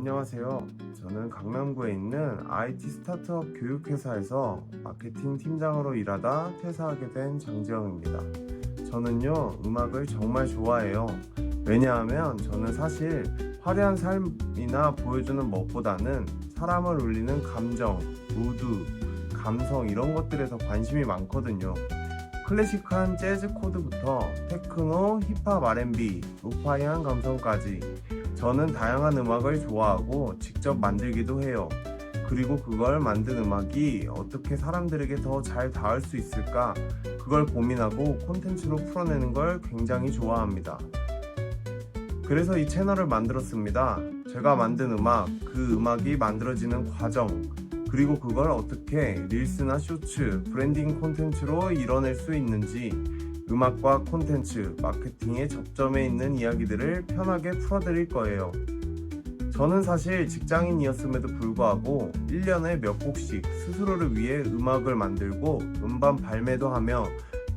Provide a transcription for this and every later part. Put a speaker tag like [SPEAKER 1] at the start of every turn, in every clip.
[SPEAKER 1] 안녕하세요. 저는 강남구에 있는 IT 스타트업 교육회사에서 마케팅 팀장으로 일하다 퇴사하게 된 장지영입니다. 저는요, 음악을 정말 좋아해요. 왜냐하면 저는 사실 화려한 삶이나 보여주는 멋보다는 사람을 울리는 감정, 무드, 감성 이런 것들에서 관심이 많거든요. 클래식한 재즈 코드부터 테크노, 힙합 R&B, 로파이한 감성까지 저는 다양한 음악을 좋아하고 직접 만들기도 해요. 그리고 그걸 만든 음악이 어떻게 사람들에게 더 잘 닿을 수 있을까? 그걸 고민하고 콘텐츠로 풀어내는 걸 굉장히 좋아합니다. 그래서 이 채널을 만들었습니다. 제가 만든 음악, 그 음악이 만들어지는 과정, 그리고 그걸 어떻게 릴스나 쇼츠, 브랜딩 콘텐츠로 이뤄낼 수 있는지 음악과 콘텐츠, 마케팅의 접점에 있는 이야기들을 편하게 풀어드릴 거예요. 저는 사실 직장인이었음에도 불구하고 1년에 몇 곡씩 스스로를 위해 음악을 만들고 음반 발매도 하며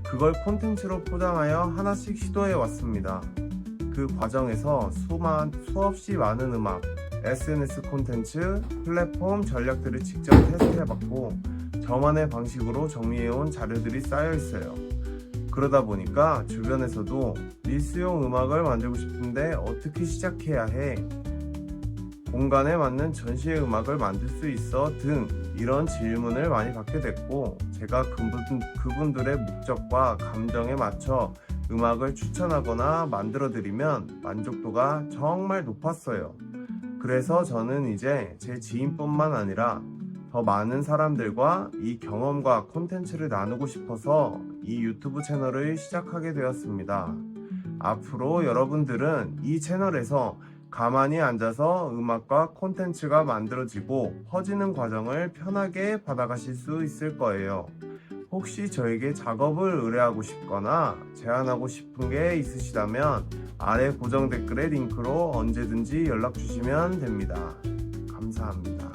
[SPEAKER 1] 그걸 콘텐츠로 포장하여 하나씩 시도해 왔습니다. 그 과정에서 수만, 수없이 많은 음악, SNS 콘텐츠, 플랫폼 전략들을 직접 테스트해봤고 저만의 방식으로 정리해온 자료들이 쌓여 있어요. 그러다 보니까 주변에서도 릴스용 음악을 만들고 싶은데 어떻게 시작해야 해? 공간에 맞는 전시의 음악을 만들 수 있어 등 이런 질문을 많이 받게 됐고 제가 그분, 그분들의 목적과 감정에 맞춰 음악을 추천하거나 만들어 드리면 만족도가 정말 높았어요. 그래서 저는 이제 제 지인뿐만 아니라 더 많은 사람들과 이 경험과 콘텐츠를 나누고 싶어서 이 유튜브 채널을 시작하게 되었습니다. 앞으로 여러분들은 이 채널에서 가만히 앉아서 음악과 콘텐츠가 만들어지고 퍼지는 과정을 편하게 받아가실 수 있을 거예요. 혹시 저에게 작업을 의뢰하고 싶거나 제안하고 싶은 게 있으시다면 아래 고정 댓글의 링크로 언제든지 연락 주시면 됩니다. 감사합니다.